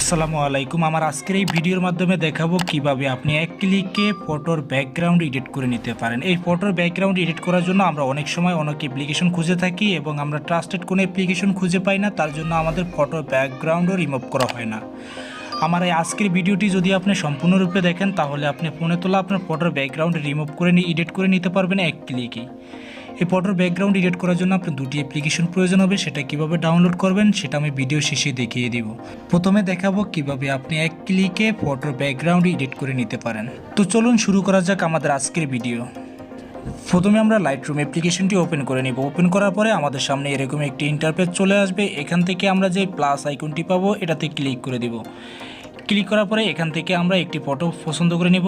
আসসালামু আলাইকুম। আমার আজকের এই ভিডিওর মাধ্যমে দেখাবো কীভাবে আপনি এক ক্লিকে ফটোর ব্যাকগ্রাউন্ড এডিট করে নিতে পারেন। এই ফটোর ব্যাকগ্রাউন্ড এডিট করার জন্য আমরা অনেক সময় অনেক অ্যাপ্লিকেশন খুঁজে থাকি এবং আমরা ট্রাস্টেড কোনো অ্যাপ্লিকেশন খুঁজে পাই না, তার জন্য আমাদের ফটোর ব্যাকগ্রাউন্ডও রিমুভ করা হয় না। আমার এই আজকের ভিডিওটি যদি আপনি সম্পূর্ণরূপে দেখেন, তাহলে আপনি ফোনে তোলা আপনার ফটোর ব্যাকগ্রাউন্ড রিমুভ করে নিয়ে এডিট করে নিতে পারবেন এক ক্লিকেই। এই ফটোর ব্যাকগ্রাউন্ড এডিট করার জন্য আপনার দুটি অ্যাপ্লিকেশন প্রয়োজন হবে, সেটা কীভাবে ডাউনলোড করবেন সেটা আমি ভিডিও শেষে দেখিয়ে দিব। প্রথমে দেখাবো কীভাবে আপনি এক ক্লিকে ফটোর ব্যাকগ্রাউন্ড এডিট করে নিতে পারেন। তো চলুন শুরু করা যাক আমাদের আজকের ভিডিও প্রথমে আমরা লাইটরুম অ্যাপ্লিকেশনটি ওপেন করে নিব। ওপেন করার পরে আমাদের সামনে এরকম একটি ইন্টারফেস চলে আসবে। এখান থেকে আমরা যে প্লাস আইকনটি পাবো, এটাতে ক্লিক করে দিব। ক্লিক করার পরে এখান থেকে আমরা একটি ফটো পছন্দ করে নিব।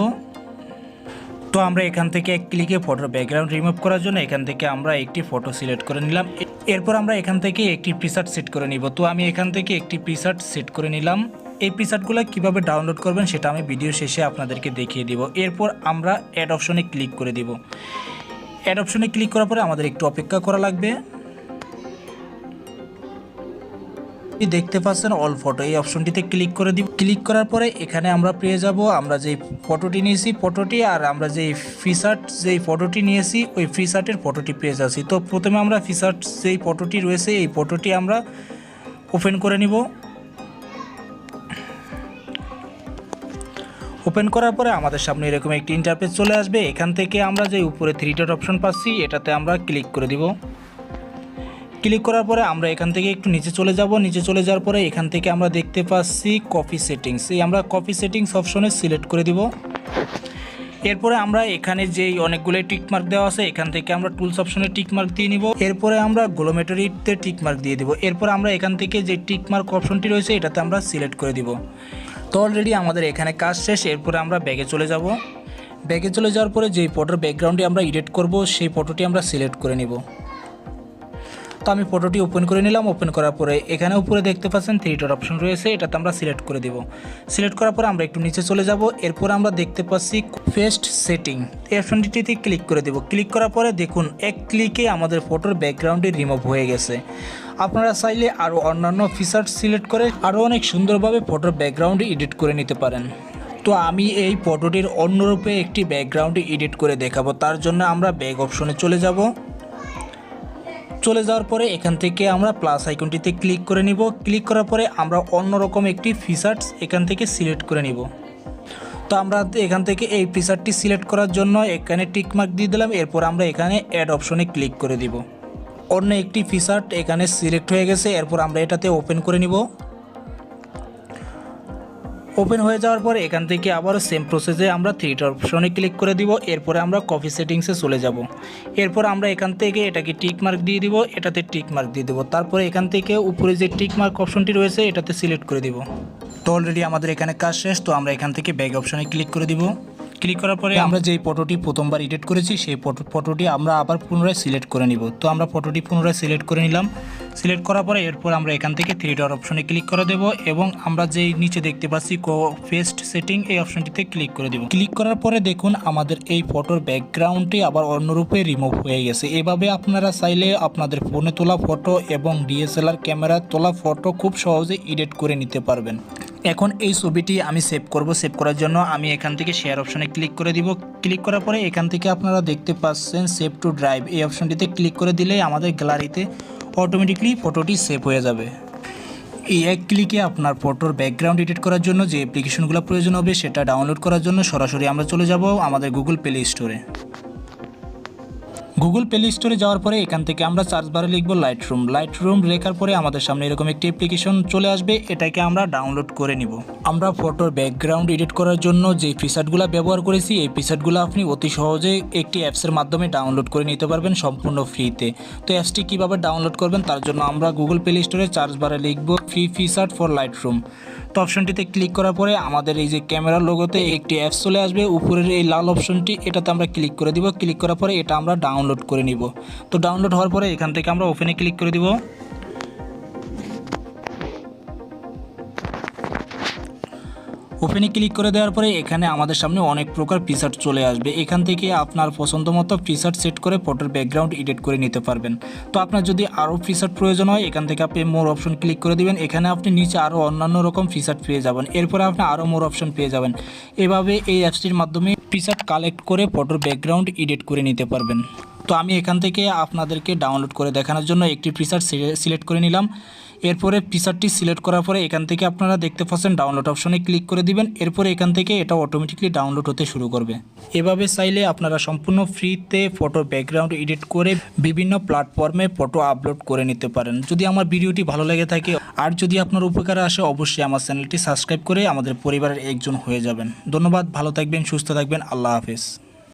তো আমরা এখান থেকে এক ক্লিকে ফটোর ব্যাকগ্রাউন্ড রিমুভ করার জন্য এখান থেকে আমরা একটি ফটো সিলেক্ট করে নিলাম। এরপর আমরা এখান থেকে একটি প্রিসার্ট সেট করে নিব। তো আমি এখান থেকে একটি প্রিসার্ট সেট করে নিলাম। এই প্রিসার্টগুলো কীভাবে ডাউনলোড করবেন সেটা আমি ভিডিও শেষে আপনাদেরকে দেখিয়ে দিব। এরপর আমরা অ্যাড অপশনে ক্লিক করে দিব। অ্যাড অপশনে ক্লিক করার পরে আমাদের একটু অপেক্ষা করা লাগবে। দেখতে পাচ্ছেন অল ফটো এই অপশনটিতে ক্লিক করে দিব। ক্লিক করার পরে এখানে আমরা পেয়ে যাব, আমরা যে ফটোটি নিয়েছি ফটোটি আর আমরা যে ফিসার্ট যেই ফটোটি নিয়েছি, ওই ফিসার্টের ফটোটি পেয়ে যাচ্ছি। তো প্রথমে আমরা ফিসার্ট যেই ফটোটি রয়েছে, এই ফটোটি আমরা ওপেন করে নিব। ওপেন করার পরে আমাদের সামনে এরকম একটি ইন্টারফেস চলে আসবে। এখান থেকে আমরা যে উপরে থ্রি ডট অপশন পাচ্ছি, এটাতে আমরা ক্লিক করে দিব। ক্লিক করার পরে আমরা এখান থেকে একটু নিচে চলে যাব। নিচে চলে যাওয়ার পরে এখান থেকে আমরা দেখতে পাচ্ছি কপি সেটিংস এই আমরা কপি সেটিংস অপশনে সিলেক্ট করে দিব। এরপরে আমরা এখানে যেই অনেকগুলো টিকমার্ক দেওয়া আছে, এখান থেকে আমরা টুলস অপশনে টিকমার্ক দিয়ে নিব। এরপরে আমরা গ্লোমেটরিতে টিকমার্ক দিয়ে দিব। এরপর আমরা এখান থেকে যে টিকমার্ক অপশনটি রয়েছে, এটাতে আমরা সিলেক্ট করে দিব। তো অলরেডি আমাদের এখানে কাজ শেষ। এরপরে আমরা ব্যাগে চলে যাব। ব্যাগে চলে যাওয়ার পরে যেই ফটোর ব্যাকগ্রাউন্ডে আমরা এডিট করব, সেই ফটোটি আমরা সিলেক্ট করে নিব। তো আমি ফটোটি ওপেন করে নিলাম। ওপেন করার পরে এখানে উপরে দেখতে পাচ্ছেন থ্রি ডট অপশন রয়েছে। এটাতে আমরা সিলেক্ট করে দিব। সিলেক্ট করার পরে আমরা একটু নিচে চলে যাব। এরপর আমরা দেখতে পাচ্ছি ফেস্ট সেটিং এই অপশনটিতে ক্লিক করে দেব। ক্লিক করার পরে দেখুন, এক ক্লিকে আমাদের ফটোর ব্যাকগ্রাউন্ডে রিমুভ হয়ে গেছে। আপনারা চাইলে আরও অন্যান্য ফিচার্স সিলেক্ট করে আরও অনেক সুন্দরভাবে ফটোর ব্যাকগ্রাউন্ডে এডিট করে নিতে পারেন। তো আমি এই ফটোটির অন্যরূপে একটি ব্যাকগ্রাউন্ডে এডিট করে দেখাবো। তার জন্য আমরা ব্যাক অপশনে চলে যাব। চলে যাওয়ার পরে এখান থেকে আমরা প্লাস আইকনটিতে ক্লিক করে নিব। ক্লিক করার পরে আমরা অন্যরকম একটি ফিচার্স এখান থেকে সিলেক্ট করে নিব। তো আমরা এখান থেকে এই ফিচারটি সিলেক্ট করার জন্য এখানে টিকমার্ক দিয়ে দিলাম। এরপর আমরা এখানে অ্যাড অপশনে ক্লিক করে দিব। অন্য একটি ফিচার্ট এখানে সিলেক্ট হয়ে গেছে। এরপর আমরা এটাতে ওপেন করে নিব। ওপেন হয়ে যাওয়ার পরে এখান থেকে আবারও সেম প্রসেসে আমরা থ্রিট অপশনে ক্লিক করে দিব এরপরে আমরা কফি সেটিংসে চলে যাব। এরপর আমরা এখান থেকে এটাকে টিক মার্ক দিয়ে দিব এটাতে টিক মার্ক দিয়ে দেবো। তারপরে এখান থেকে উপরে যে টিক মার্ক অপশনটি রয়েছে এটাতে সিলেক্ট করে দিব। তো অলরেডি আমাদের এখানে কাজ শেষ তো আমরা এখান থেকে ব্যাগ অপশনে ক্লিক করে দিব। ক্লিক করার পরে আমরা যেই ফটোটি প্রথমবার এডিট করেছি সেই ফটো ফটোটি আমরা আবার পুনরায় সিলেক্ট করে নিব। তো আমরা ফটোটি পুনরায় সিলেক্ট করে নিলাম। সিলেক্ট করার পরে এরপর আমরা এখান থেকে থ্রি ডট অপশনে ক্লিক করে দেব এবং আমরা যেই নিচে দেখতে পাচ্ছি কো ফেস্ট সেটিং এই অপশনটিতে ক্লিক করে দেব। ক্লিক করার পরে দেখুন আমাদের এই ফটোর ব্যাকগ্রাউন্ডটি আবার অন্যরূপে রিমুভ হয়ে গেছে। এভাবে আপনারা চাইলে আপনাদের ফোনে তোলা ফটো এবং ডিএসএলআর ক্যামেরা তোলা ফটো খুব সহজে এডিট করে নিতে পারবেন। এখন এই ছবিটি আমি সেভ করব সেভ করার জন্য আমি এখান থেকে শেয়ার অপশনে ক্লিক করে দিব। ক্লিক করার পরে এখান থেকে আপনারা দেখতে পাচ্ছেন সেভ টু ড্রাইভ এই অপশনটিতে ক্লিক করে দিলে আমাদের গ্যালারিতে অটোমেটিকলি ফটোটি সেভ হয়ে যাবে। এই এক ক্লিকে আপনার ফটোর ব্যাকগ্রাউন্ড এডিট করার জন্য যে অ্যাপ্লিকেশনগুলো প্রয়োজন হবে সেটা ডাউনলোড করার জন্য সরাসরি আমরা চলে যাব আমাদের গুগল প্লে স্টোরে গুগল প্লে স্টোরে যাওয়ার পরে এখান থেকে আমরা সার্চ বারে লিখব লাইট রুম লাইট রুম লেখার পরে আমাদের সামনে এরকম একটি অ্যাপ্লিকেশন চলে আসবে। এটাকে আমরা ডাউনলোড করে নিব। আমরা ফটোর ব্যাকগ্রাউন্ড এডিট করার জন্য যে ফিচারগুলো ব্যবহার করেছি, এই ফিচারগুলো আপনি অতি সহজে একটি অ্যাপসের মাধ্যমে ডাউনলোড করে নিতে পারবেন সম্পূর্ণ ফ্রিতে তো অ্যাপসটি কীভাবে ডাউনলোড করবেন, তার জন্য আমরা গুগল প্লে স্টোরে সার্চ বারে লিখব free feature for Lightroom অপশনটিতে ক্লিক করার পরে আমাদের এই যে ক্যামেরার লোগোতে একটি অ্যাপস চলে আসবে। উপরের এই লাল অপশনটি এটাতে আমরা ক্লিক করে দিব। ক্লিক করার পরে এটা আমরা ডাউনলোড করে নিব। তো ডাউনলোড হওয়ার পরে এখান থেকে আমরা ওপেনে ক্লিক করে দিব। ওপেনে ক্লিক করে দেওয়ার পরে এখানে আমাদের সামনে অনেক প্রকার ফিচার চলে আসবে। এখান থেকে আপনার পছন্দ মতো ফিচার সেট করে ফটোর ব্যাকগ্রাউন্ড এডিট করে নিতে পারবেন। তো আপনার যদি আরও ফিচার প্রয়োজন হয়, এখান থেকে আপনি মোর অপশন ক্লিক করে দিবেন। এখানে আপনি নিচে আরও অন্যান্য রকম ফিচার পেয়ে যাবেন। এরপরে আপনি আরও মোর অপশন পেয়ে যাবেন। এভাবে এই অ্যাপসটির মাধ্যমে ফিচার কালেক্ট করে ফটোর ব্যাকগ্রাউন্ড এডিট করে নিতে পারবেন। তো আমি এখান থেকে আপনাদেরকে ডাউনলোড করে দেখানোর জন্য একটি ফিচার সিলেক্ট করে নিলাম। এরপরে ফিচারটি সিলেক্ট করার পরে এখান থেকে আপনারা দেখতে পাচ্ছেন ডাউনলোড অপশনে ক্লিক করে দিবেন। এরপরে এখান থেকে এটা অটোমেটিকলি ডাউনলোড হতে শুরু করবে। এভাবে চাইলে আপনারা সম্পূর্ণ ফ্রিতে ফটো ব্যাকগ্রাউন্ড এডিট করে বিভিন্ন প্ল্যাটফর্মে ফটো আপলোড করে নিতে পারেন। যদি আমার ভিডিওটি ভালো লেগে থাকে আর যদি আপনার উপকারে আসে, অবশ্যই আমার চ্যানেলটি সাবস্ক্রাইব করে আমাদের পরিবারের একজন হয়ে যাবেন। ধন্যবাদ, ভালো থাকবেন, সুস্থ থাকবেন, আল্লাহ হাফেজ।